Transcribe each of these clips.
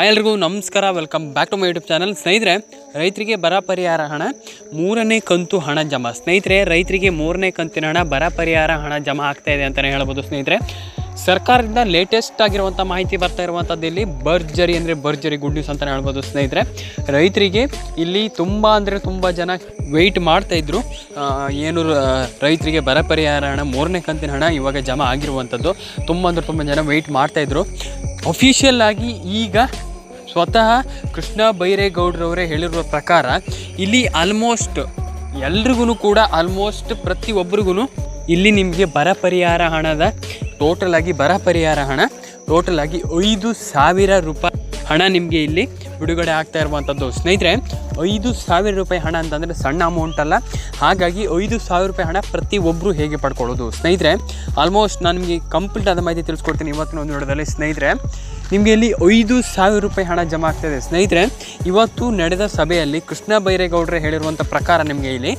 Hi ಎಲ್ರಿಗೂ, ನಮಸ್ಕಾರ. Welcome back to my YouTube channel ಸ್ನೇಹಿತರೆ, ರೈತರಿಗೆ ಬರ ಪರಿಹಾರ ಹಣ, ಮೂರನೇ ಕಂತು ಹಣ ಜಮಾ. ಸ್ನೇಹಿತರೆ, ರೈತರಿಗೆ ಮೂರನೇ ಕಂತಿನ ಹಣ ಬರ ಪರಿಹಾರ ಹಣ ಜಮಾ ಆಗ್ತಾ ಇದೆ ಅಂತಲೇ ಹೇಳ್ಬೋದು ಸ್ನೇಹಿತರೆ. ಸರ್ಕಾರದಿಂದ ಲೇಟೆಸ್ಟ್ ಆಗಿರುವಂಥ ಮಾಹಿತಿ ಬರ್ತಾ ಇರುವಂಥದ್ದು ಇಲ್ಲಿ ಭರ್ಜರಿ ಅಂದರೆ ಭರ್ಜರಿ ಗುಡ್ ನ್ಯೂಸ್ ಅಂತಲೇ ಹೇಳ್ಬೋದು ಸ್ನೇಹಿತರೆ. ರೈತರಿಗೆ ಇಲ್ಲಿ ತುಂಬ ಅಂದರೆ ತುಂಬ ಜನ ವೆಯ್ಟ್ ಮಾಡ್ತಾಯಿದ್ರು ಏನು ರೈತರಿಗೆ ಬರ ಪರಿಹಾರ ಹಣ, ಮೂರನೇ ಕಂತಿನ ಹಣ ಇವಾಗ ಜಮಾ ಆಗಿರುವಂಥದ್ದು ತುಂಬ ಅಂದರೆ ತುಂಬ ಜನ ವೆಯ್ಟ್ ಮಾಡ್ತಾಯಿದ್ರು ಅಫಿಷಿಯಲ್ ಆಗಿ ಈಗ ಸ್ವತಃ ಕೃಷ್ಣ ಬೈರೇಗೌಡರವರೇ ಹೇಳಿರುವ ಪ್ರಕಾರ, ಇಲ್ಲಿ ಆಲ್ಮೋಸ್ಟ್ ಎಲ್ರಿಗೂ ಕೂಡ ಆಲ್ಮೋಸ್ಟ್ ಪ್ರತಿಯೊಬ್ಬರಿಗೂ ಇಲ್ಲಿ ನಿಮಗೆ ಬರ ಪರಿಹಾರ ಹಣದ ಟೋಟಲ್ ಆಗಿ ಬರ ಪರಿಹಾರ ಹಣ ಟೋಟಲ್ ಆಗಿ ಐದು ಸಾವಿರ ರೂಪಾಯಿ ಹಣ ನಿಮಗೆ ಇಲ್ಲಿ ಬಿಡುಗಡೆ ಆಗ್ತಾ ಇರುವಂಥದ್ದು ಸ್ನೇಹಿತರೆ, ಐದು ಸಾವಿರ ರೂಪಾಯಿ ಹಣ ಅಂತಂದರೆ ಸಣ್ಣ ಅಮೌಂಟ್ ಅಲ್ಲ. ಹಾಗಾಗಿ ಐದು ಸಾವಿರ ರೂಪಾಯಿ ಹಣ ಪ್ರತಿಯೊಬ್ಬರು ಹೇಗೆ ಪಡ್ಕೊಳ್ಳೋದು? ಸ್ನೇಹಿತರೆ ಆಲ್ಮೋಸ್ಟ್ ನಾನು ನಿಮಗೆ ಕಂಪ್ಲೀಟ್ ಆದ ಮಾಹಿತಿ ತಿಳಿಸ್ಕೊಡ್ತೀನಿ ಇವತ್ತಿನ ಒಂದು ವಿಡಿಯೋದಲ್ಲಿ. ಸ್ನೇಹಿತರೆ, ನಿಮಗೆ ಇಲ್ಲಿ ಐದು ಸಾವಿರ ರೂಪಾಯಿ ಹಣ ಜಮಾ ಆಗ್ತಾಯಿದೆ ಸ್ನೇಹಿತರೆ, ಇವತ್ತು ನಡೆದ ಸಭೆಯಲ್ಲಿ ಕೃಷ್ಣ ಬೈರೇಗೌಡರೇ ಹೇಳಿರುವಂಥ ಪ್ರಕಾರ ನಿಮಗೆ ಇಲ್ಲಿ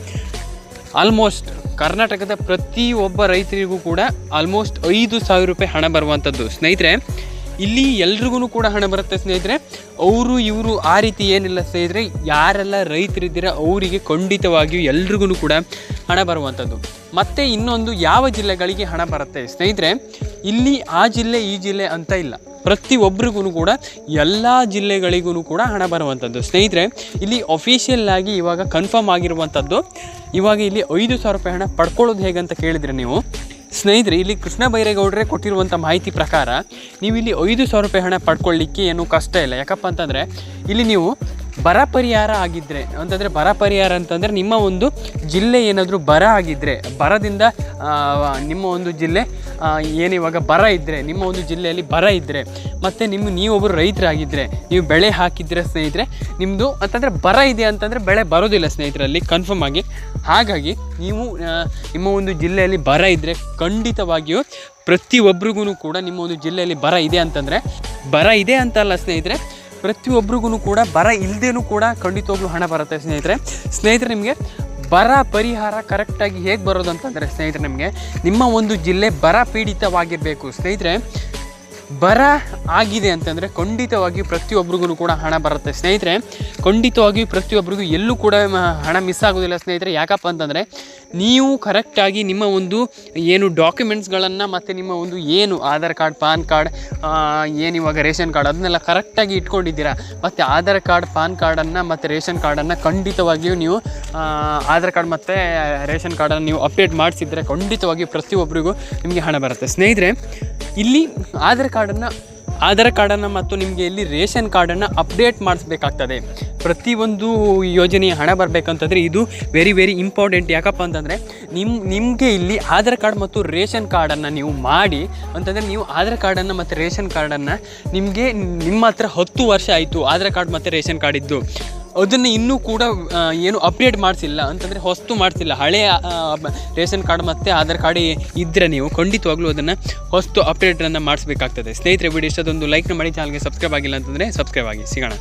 ಆಲ್ಮೋಸ್ಟ್ ಕರ್ನಾಟಕದ ಪ್ರತಿಯೊಬ್ಬ ರೈತರಿಗೂ ಕೂಡ ಆಲ್ಮೋಸ್ಟ್ ಐದು ಸಾವಿರ ರೂಪಾಯಿ ಹಣ ಬರುವಂಥದ್ದು ಸ್ನೇಹಿತರೆ ಇಲ್ಲಿ ಎಲ್ರಿಗೂ ಕೂಡ ಹಣ ಬರುತ್ತೆ ಸ್ನೇಹಿತರೆ. ಅವರು, ಇವರು ಆ ರೀತಿ ಏನಿಲ್ಲ ಸ್ನೇಹಿತರೆ. ಯಾರೆಲ್ಲ ರೈತರಿದ್ದೀರ ಅವರಿಗೆ ಖಂಡಿತವಾಗಿಯೂ ಎಲ್ರಿಗೂ ಕೂಡ ಹಣ ಬರುವಂಥದ್ದು. ಮತ್ತು ಇನ್ನೊಂದು ಯಾವ ಜಿಲ್ಲೆಗಳಿಗೆ ಹಣ ಬರುತ್ತೆ ಸ್ನೇಹಿತರೆ? ಇಲ್ಲಿ ಆ ಜಿಲ್ಲೆ, ಈ ಜಿಲ್ಲೆ ಅಂತ ಇಲ್ಲ. ಪ್ರತಿಯೊಬ್ಬರಿಗೂ ಕೂಡ, ಎಲ್ಲ ಜಿಲ್ಲೆಗಳಿಗೂ ಕೂಡ ಹಣ ಬರುವಂಥದ್ದು ಸ್ನೇಹಿತರೆ. ಇಲ್ಲಿ ಅಫಿಷಿಯಲ್ ಆಗಿ ಇವಾಗ ಕನ್ಫರ್ಮ್ ಆಗಿರುವಂಥದ್ದು. ಇವಾಗ ಇಲ್ಲಿ ಐದು ಸಾವಿರ ರೂಪಾಯಿ ಹಣ ಪಡ್ಕೊಳ್ಳೋದು ಅಂತ ಕೇಳಿದರೆ ನೀವು ಸ್ನೇಹಿತರೆ, ಇಲ್ಲಿ ಕೃಷ್ಣ ಬೈರೇಗೌಡರೇ ಕೊಟ್ಟಿರುವಂಥ ಮಾಹಿತಿ ಪ್ರಕಾರ, ನೀವು ಇಲ್ಲಿ ಐದು ಸಾವಿರ ರೂಪಾಯಿ ಹಣ ಪಡ್ಕೊಳ್ಳಿಕ್ಕೆ ಏನೂ ಕಷ್ಟ ಇಲ್ಲ. ಯಾಕಪ್ಪ ಅಂತಂದರೆ, ಇಲ್ಲಿ ನೀವು ಬರ ಪರಿಹಾರ ಆಗಿದ್ದರೆ ಅಂತಂದರೆ ಬರ ಪರಿಹಾರ ಅಂತಂದರೆ ನಿಮ್ಮ ಒಂದು ಜಿಲ್ಲೆ ಏನಾದರೂ ಬರ ಆಗಿದ್ದರೆ ಬರದಿಂದ ನಿಮ್ಮ ಒಂದು ಜಿಲ್ಲೆ ಏನಿವಾಗ ಬರ ಇದ್ದರೆ ನಿಮ್ಮ ಒಂದು ಜಿಲ್ಲೆಯಲ್ಲಿ ಬರ ಇದ್ದರೆ ಮತ್ತು ನಿಮ್ಮ ನೀವೊಬ್ಬರು ರೈತರಾಗಿದ್ದರೆ ನೀವು ಬೆಳೆ ಹಾಕಿದ್ರೆ ಸ್ನೇಹಿತರೆ ನಿಮ್ಮದು ಅಂತಂದರೆ ಬರ ಇದೆ ಅಂತಂದರೆ ಬೆಳೆ ಬರೋದಿಲ್ಲ ಸ್ನೇಹಿತರಲ್ಲಿ ಕನ್ಫರ್ಮ್ ಆಗಿ. ಹಾಗಾಗಿ ನೀವು ನಿಮ್ಮ ಒಂದು ಜಿಲ್ಲೆಯಲ್ಲಿ ಬರ ಇದ್ದರೆ ಖಂಡಿತವಾಗಿಯೂ ಪ್ರತಿಯೊಬ್ಬರಿಗೂ ಕೂಡ ನಿಮ್ಮ ಒಂದು ಜಿಲ್ಲೆಯಲ್ಲಿ ಬರ ಇದೆ ಅಂತಂದರೆ, ಬರ ಇದೆ ಅಂತಲ್ಲ ಸ್ನೇಹಿತರೆ ಪ್ರತಿಯೊಬ್ಬರಿಗೂ ಕೂಡ ಬರ ಇಲ್ಲದೇನೂ ಕೂಡ ಖಂಡಿತವಾಗ್ಲೂ ಹಣ ಬರುತ್ತೆ ಸ್ನೇಹಿತರೆ. ಸ್ನೇಹಿತರೆ, ನಿಮಗೆ ಬರ ಪರಿಹಾರ ಕರೆಕ್ಟಾಗಿ ಹೇಗೆ ಬರೋದು ಅಂತಂದರೆ ಸ್ನೇಹಿತರೆ, ನಿಮಗೆ ನಿಮ್ಮ ಒಂದು ಜಿಲ್ಲೆ ಬರ ಪೀಡಿತವಾಗಿರಬೇಕು. ಸ್ನೇಹಿತರೆ ಬರ ಆಗಿದೆ ಅಂತಂದರೆ ಖಂಡಿತವಾಗಿ ಪ್ರತಿಯೊಬ್ಬರಿಗೂ ಕೂಡ ಹಣ ಬರುತ್ತೆ. ಸ್ನೇಹಿತರೆ, ಖಂಡಿತವಾಗಿ ಪ್ರತಿಯೊಬ್ಬರಿಗೂ ಎಲ್ಲೂ ಕೂಡ ಹಣ ಮಿಸ್ ಆಗೋದಿಲ್ಲ ಸ್ನೇಹಿತರೆ. ಯಾಕಪ್ಪ ಅಂತಂದರೆ, ನೀವು ಕರೆಕ್ಟಾಗಿ ನಿಮ್ಮ ಒಂದು ಏನು ಡಾಕ್ಯುಮೆಂಟ್ಸ್ಗಳನ್ನು ಮತ್ತು ನಿಮ್ಮ ಒಂದು ಏನು ಆಧಾರ್ ಕಾರ್ಡ್, ಪಾನ್ ಕಾರ್ಡ್ ಏನು ಇವಾಗ ರೇಷನ್ ಕಾರ್ಡ್ ಅದನ್ನೆಲ್ಲ ಕರೆಕ್ಟಾಗಿ ಇಟ್ಕೊಂಡಿದ್ದೀರಾ, ಮತ್ತು ಆಧಾರ್ ಕಾರ್ಡ್, ಪಾನ್ ಕಾರ್ಡನ್ನು ಮತ್ತು ರೇಷನ್ ಕಾರ್ಡನ್ನು ಖಂಡಿತವಾಗಿಯೂ ನೀವು ಆಧಾರ್ ಕಾರ್ಡ್ ಮತ್ತು ರೇಷನ್ ಕಾರ್ಡನ್ನು ನೀವು ಅಪ್ಡೇಟ್ ಮಾಡಿಸಿದರೆ ಖಂಡಿತವಾಗಿ ಪ್ರತಿಯೊಬ್ಬರಿಗೂ ನಿಮಗೆ ಹಣ ಬರುತ್ತೆ. ಸ್ನೇಹಿತರೆ ಇಲ್ಲಿ ಆಧಾರ್ ಕಾರ್ಡನ್ನು ಆಧಾರ್ ಕಾರ್ಡನ್ನು ಮತ್ತು ನಿಮಗೆ ಇಲ್ಲಿ ರೇಷನ್ ಕಾರ್ಡನ್ನು ಅಪ್ಡೇಟ್ ಮಾಡಿಸ್ಬೇಕಾಗ್ತದೆ. ಪ್ರತಿಯೊಂದು ಯೋಜನೆಯ ಹಣ ಬರಬೇಕಂತಂದರೆ ಇದು ವೆರಿ ವೆರಿ ಇಂಪಾರ್ಟೆಂಟ್ ಯಾಕಪ್ಪ ಅಂತಂದರೆ ನಿಮ್ಮ ನಿಮಗೆ ಇಲ್ಲಿ ಆಧಾರ್ ಕಾರ್ಡ್ ಮತ್ತು ರೇಷನ್ ಕಾರ್ಡನ್ನು ನೀವು ಮಾಡಿ, ಅಂತಂದರೆ ನೀವು ಆಧಾರ್ ಕಾರ್ಡನ್ನು ಮತ್ತು ರೇಷನ್ ಕಾರ್ಡನ್ನು ನಿಮಗೆ ನಿಮ್ಮ ಹತ್ರ ಹತ್ತು ವರ್ಷ ಆಯಿತು ಆಧಾರ್ ಕಾರ್ಡ್ ಮತ್ತು ರೇಷನ್ ಕಾರ್ಡ್ ಇದ್ದು. ಅದನ್ನು ಇನ್ನೂ ಕೂಡ ಏನು ಅಪ್ಡೇಟ್ ಮಾಡಿಸಿಲ್ಲ. ಅಂತಂದರೆ ಹೊಸ್ತು ಮಾಡಿಸಿಲ್ಲ. ಹಳೆಯ ರೇಷನ್ ಕಾರ್ಡ್ ಮತ್ತು ಆಧಾರ್ ಕಾರ್ಡ್ ಇದ್ದರೆ ನೀವು ಖಂಡಿತವಾಗ್ಲೂ ಅದನ್ನು ಹೊಸ್ತು ಅಪ್ಡೇಟನ್ನು ಮಾಡಿಸ್ಬೇಕಾಗ್ತದೆ. ಸ್ನೇಹಿತರೆ, ವಿಡಿಯೋ ಇಷ್ಟೊಂದು ಲೈಕ್ನ ಮಾಡಿ ಚಾನಲ್ಗೆ ಸಬ್ಸ್ಕ್ರೈಬ್ ಆಗಿಲ್ಲ ಅಂತಂದರೆ ಸಬ್ಸ್ಕ್ರೈಬ್ ಆಗಿ. ಸಿಗೋಣ.